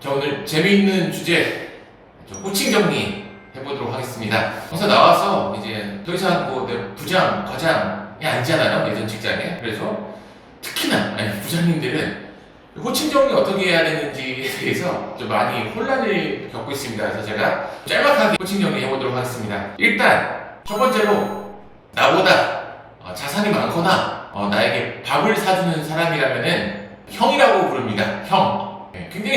자 오늘 재미있는 주제 좀 호칭 정리 해보도록 하겠습니다. 여기서 나와서 이제 더 이상 뭐내 부장, 과장이 아니잖아요 예전 직장에. 그래서 특히나 아니, 부장님들은 호칭 정리 어떻게 해야 되는지에 대해서 좀 많이 혼란을 겪고 있습니다. 그래서 제가 짤막하게 호칭 정리 해보도록 하겠습니다. 일단 첫 번째로 나보다 어, 자산이 많거나 어, 나에게 밥을 사주는 사람이라면은 형이라고 부릅니다. 형.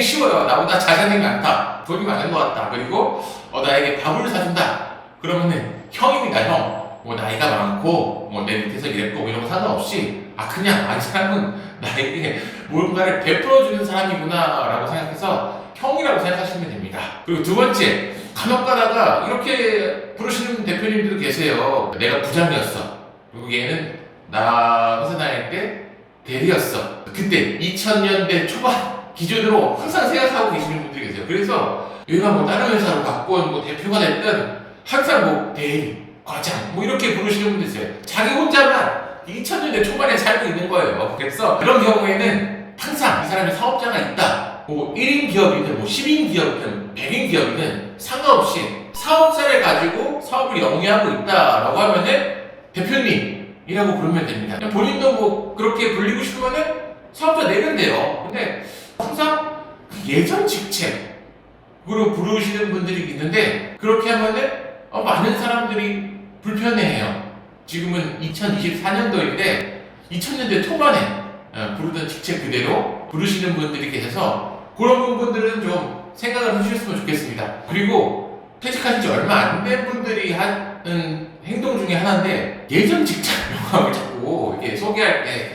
쉬워요. 나보다 자산이 많다. 돈이 많은 것 같다. 그리고 어, 나에게 밥을 사준다. 그러면은 형입니다. 형. 뭐 나이가 많고 뭐 내 밑에서 일했고 뭐 이런 거 상관없이 아 그냥 아, 이 사람은 나에게 뭔가를 베풀어 주는 사람이구나라고 생각해서 형이라고 생각하시면 됩니다. 그리고 두 번째 간혹 가다가 이렇게 부르시는 대표님들도 계세요. 내가 부장이었어. 그리고 얘는 나 회사 다닐 때 대리였어. 그때 2000년대 초반 기준으로 항상 생각하고 계시는 분들이 계세요. 그래서 얘가 뭐 다른 회사로 갔건 뭐 대표가 됐든 항상 뭐 대리, 과장 뭐 이렇게 부르시는 분들 있어요. 자기 혼자만 2000년대 초반에 살고 있는 거예요. 그래서 그런 경우에는 항상 이 사람이 사업자가 있다. 뭐 1인 기업이든 뭐 10인 기업이든 100인 기업이든 상관없이 사업자를 가지고 사업을 영위하고 있다라고 하면은 대표님이라고 부르면 됩니다. 본인도 뭐 그렇게 불리고 싶으면은 사업자 내면 돼요. 예전 직책으로 부르시는 분들이 있는데 그렇게 하면은 어, 많은 사람들이 불편해해요. 지금은 2024년도인데 2000년대 초반에 어, 부르던 직책 그대로 부르시는 분들이 계셔서 그런 분들은 좀 생각을 해주셨으면 좋겠습니다. 그리고 퇴직하신 지 얼마 안 된 분들이 하는 행동 중에 하나인데 예전 직장 명함을 자꾸 이렇게 소개할 때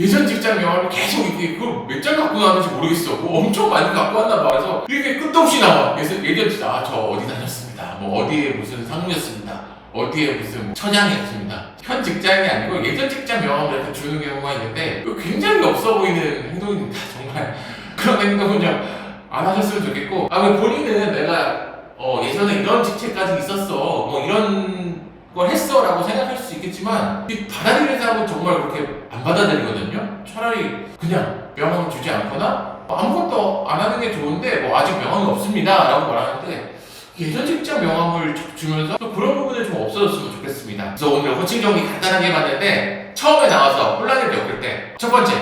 예전 직장 명함을 계속 이렇게 그걸 몇 장 갖고 나왔는지 모르겠어. 뭐 엄청 많이 갖고 왔나 봐. 그래서 이렇게 끝도 없이 나와. 그래서 예전 직장 아저 어디 다녔습니다. 뭐 어디에 무슨 상무였습니다. 어디에 무슨 처장이었습니다. 현 직장이 아니고 예전 직장 명함을 이렇게 주는 경우가 있는데 이거 굉장히 없어 보이는 행동입니다. 정말 그런 행동은 좀 안 하셨으면 좋겠고 아왜 본인은 내가 어, 예전에 이런 직책까지 있었어 뭐 이런 걸 했어 라고 생각할 수 있겠지만 이 받아들이는 사람은 정말 그렇게 안 받아들이거든요 차라리 그냥 명함을 주지 않거나 뭐 아무것도 안 하는 게 좋은데 뭐 아직 명함이 없습니다 라고 말하는데 예전 직장 명함을 주- 주면서 또 그런 부분을 좀 없어졌으면 좋겠습니다 그래서 오늘 호칭 정리 간단하게 해봤는데 처음에 나와서 혼란을 겪을 때 첫 번째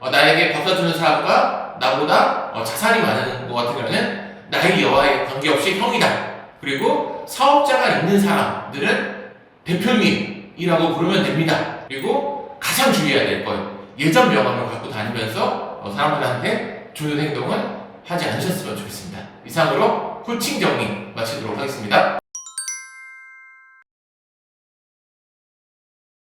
어, 나에게 밥 사주는 사람과 나보다 어, 자산이 많은 것 같은 경우는 나이 여하에 관계없이 형이다. 그리고 사업자가 있는 사람들은 대표님이라고 부르면 됩니다. 그리고 가장 주의해야 될 건 예전 명함을 갖고 다니면서 어, 사람들한테 주는 행동은 하지 않으셨으면 좋겠습니다. 이상으로 호칭 정리 마치도록 하겠습니다.